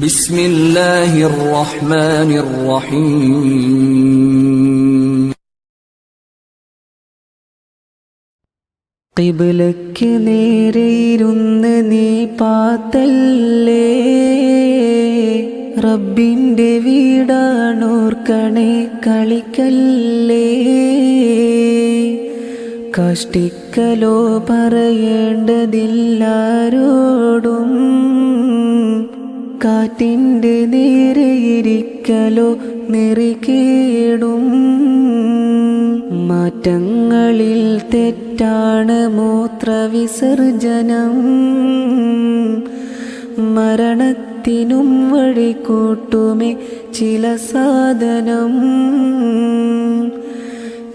ബിസ്മില്ലാഹിർ റഹ്മാനിർ റഹീം കിബിലയ്ക്ക് നേരെയിരുന്ന് നീ പാത്തല്ലേ? റബ്ബിന്റെ വീടാണോർക്കണേ കളിക്കല്ലേ? കഷ്ടിക്കലോ പറയേണ്ടതില്ലാരോടും കാറ്റിന്റെ നേരെ ഇരിക്കലോ നെറികേടും മാറ്റങ്ങളിൽ തെറ്റാണ് മൂത്രവിസർജനം. മരണത്തിനും വഴികൂട്ടുമേ ചില സാധനം.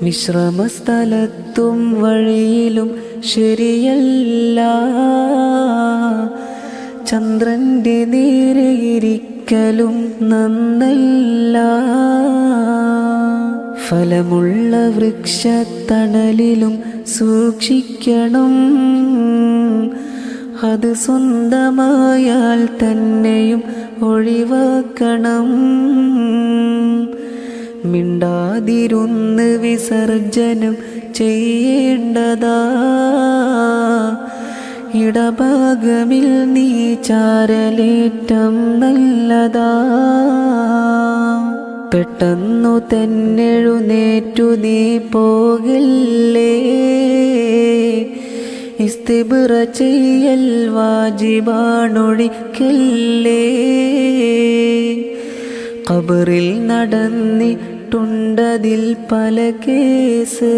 വിശ്രമസ്ഥലത്തും വഴിയിലും ശരിയല്ല. ചന്ദ്രന്റെ നേരെ ഇരിക്കലും നന്നല്ല. ഫലമുള്ള വൃക്ഷത്തണലിലും സൂക്ഷിക്കണം. അത് സ്വന്തമായാൽ തന്നെയും ഒഴിവാക്കണം. മിണ്ടാതിരുന്ന് വിസർജനം ചെയ്യേണ്ടതാ. ഇടഭാഗമിൽ നീ ചാരലേറ്റം നല്ലതാ. പെട്ടെന്നു തന്നെഴുന്നേറ്റു നീ പോകില്ലേ. ഇസ്തിബിറ ചെയ്യൽ വാജിബാണൊഴിക്കല്ലേ. കബറിൽ നടന്നിട്ടുണ്ടതിൽ പല കേസ്.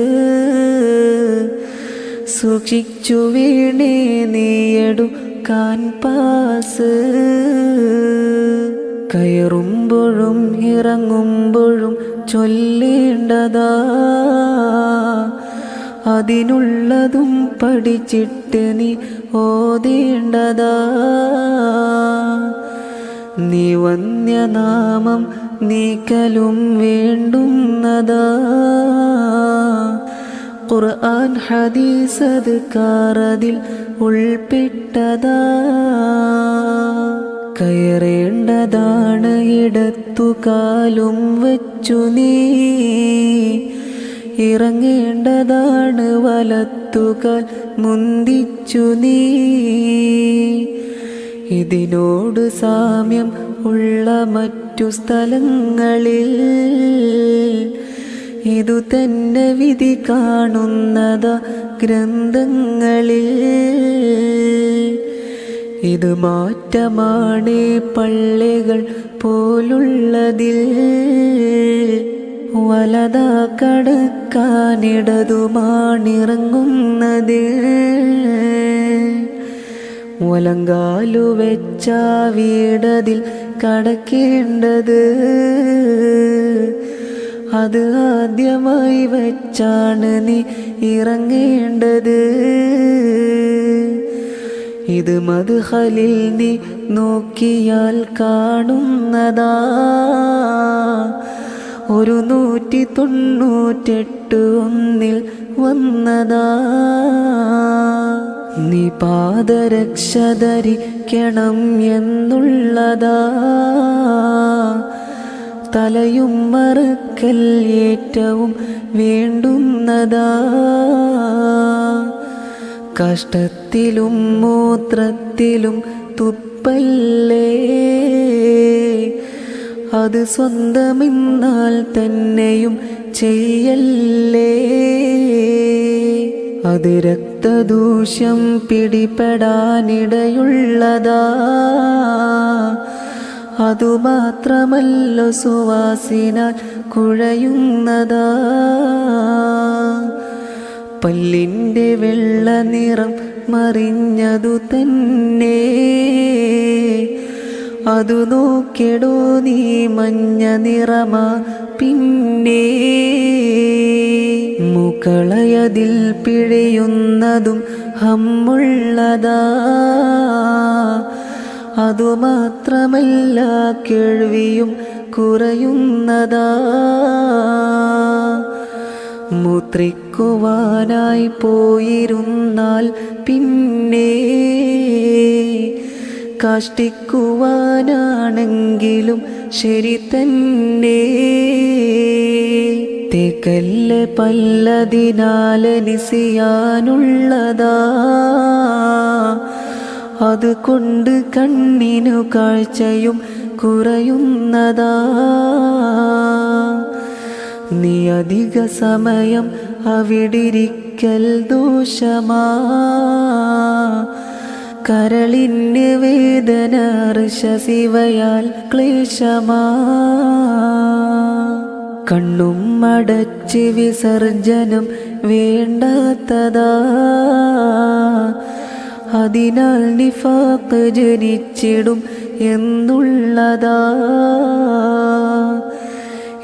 സൂക്ഷിച്ചു വീണേ നീയെടുക്കാൻ പാസ്. കയറുമ്പോഴും ഇറങ്ങുമ്പോഴും ചൊല്ലേണ്ടതാ. അതിനുള്ളതും പഠിച്ചിട്ട് നീ ഓതേണ്ടതാ. നീ വന്യനാമം നീക്കലും വേണ്ടുന്നതാ. ഖുർആൻ ഹദീസ് അത് കാറതിൽ ഉൾപ്പെട്ടതാ. കയറേണ്ടതാണ് ഇടത്തു കാലും വച്ചു നീ. ഇറങ്ങേണ്ടതാണ് വലത്തുകാൽ മുന്തിച്ചു നീ. ഇതിനോട് സാമ്യം ഉള്ള മറ്റു സ്ഥലങ്ങളിൽ ഇതു തന്നെ വിധി കാണുന്നത ഗ്രന്ഥങ്ങളിൽ. ഇത് മാറ്റമാണ് പള്ളികൾ പോലുള്ളതിൽ. വലതാ കടക്കാനിടതുമാണിറങ്ങുന്നത് ഒലങ്കാലു വെച്ച വീടതിൽ കടക്കേണ്ടത്. അത് ആദ്യമായി വെച്ചാണ് നീ ഇറങ്ങേണ്ടത്. ഇത് മധുഹലിൽ നീ നോക്കിയാൽ കാണുന്നതാ. ഒരു നൂറ്റി തൊണ്ണൂറ്റെട്ട് ഒന്നിൽ വന്നതാ. നീ പാദരക്ഷ ധരിക്കണം എന്നുള്ളതാ. തലയും മറക്കൽ ഏറ്റവും വേണ്ടുന്നതാ. കഷ്ടത്തിലും മൂത്രത്തിലും തുപ്പല്ലേ? അത് സ്വന്തമെന്നാൽ തന്നെയും ചെയ്യല്ലേ? അത് രക്തദൂഷ്യം പിടിപെടാനിടയുള്ളതാ. അതുമാത്രമല്ല സുവാസിനാൽ കുഴയുന്നതാ. പല്ലിന്റെ വെള്ള നിറം മറിഞ്ഞതു തന്നെ. അതു നോക്കിടോ നീ മഞ്ഞ നിറമാ പിന്നെ. മുകളയതിൽ പിഴയുന്നതും ഹമ്മുള്ളതാ. അതുമാത്രമല്ല കേൾവിയും കുറയുന്നതാ. മുത്രിക്കുവാനായി പോയിരുന്നാൽ പിന്നെ കാഷ്ടിക്കുവാനാണെങ്കിലും ശരി തന്നെ. തേക്കല്ല് പല്ലതിനാലനിസിയാനുള്ളതാ അതുകൊണ്ട് കണ്ണിനു കാഴ്ചയും കുറയുന്നതാ. നീ അധിക സമയം അവിടിരിക്കൽ ദോഷമാ. കരളിന് വേദന ഋഷശിവയാൽ ക്ലേശമാ. കണ്ണും അടച്ച് വിസർജനം വേണ്ടാത്തതാ. അതിനാൽ നിഫാക്ക് ജനിച്ചിടും എന്നുള്ളതാ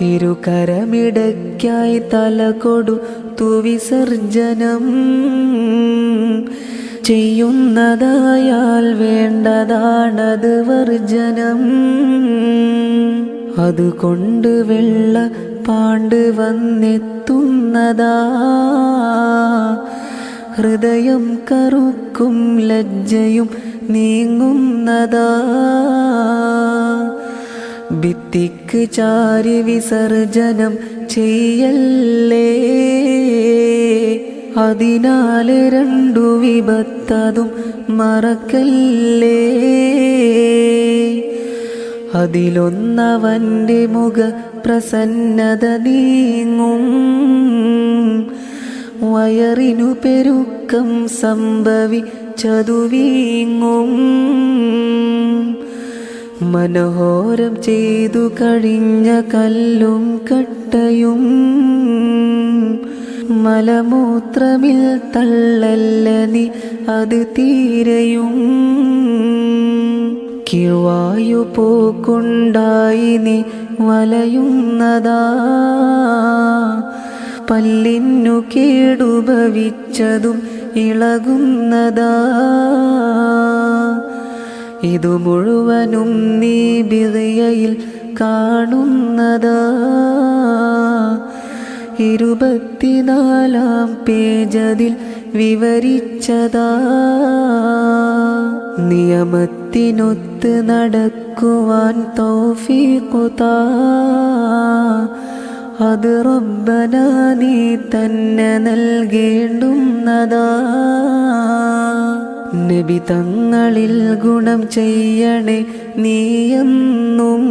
ഇരുകരമിടയ്ക്കായി തല കൊടുത്തു വിസർജനം ചെയ്യുന്നതായാൽ വേണ്ടതാണത് വർജനം അതുകൊണ്ട് വെള്ള പാണ്ട് വന്നെത്തുന്നതാ? ഹൃദയം കറുക്കും ലജ്ജയും നീങ്ങുന്നതാ. ഭിത്തിക്ക് ചാരി വിസർജനം ചെയ്യല്ലേ? അതിനാൽ രണ്ടു വിപത്തതും മറക്കല്ലേ? അതിലൊന്നവന്റെ മുഖ പ്രസന്നത നീങ്ങും. വയറിനു പെരുക്കം സംഭവി ചതുവീങ്ങും മനോഹരം ചെയ്തു കഴിഞ്ഞ കല്ലും കട്ടയും. മലമൂത്രമിൽ തള്ളല്ല നീ അത് തീരയും. കിവായു പോക്കുണ്ടായി നീ വലയുന്നതാ. പല്ലിനു കേടുഭവിച്ചതും ഇളകുന്നതാ. ഇതു മുഴുവനും നീ ബിറിയയിൽ കാണുന്നതാ. ഇരുപത്തിനാലാം പേജതിൽ വിവരിച്ചതാ. നിയമത്തിനൊത്ത് നടക്കുവാൻ തൗഫീഖുതാ. അത് റബ്ബന നീ തന്നെ നൽകേണ്ടുന്നതാ. നബി തങ്ങളിൽ ഗുണം ചെയ്യണേ നീയെന്നും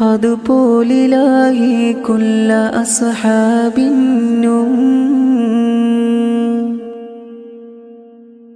അതുപോലിലായി കുല്ല അസ്ഹാബിന്നും.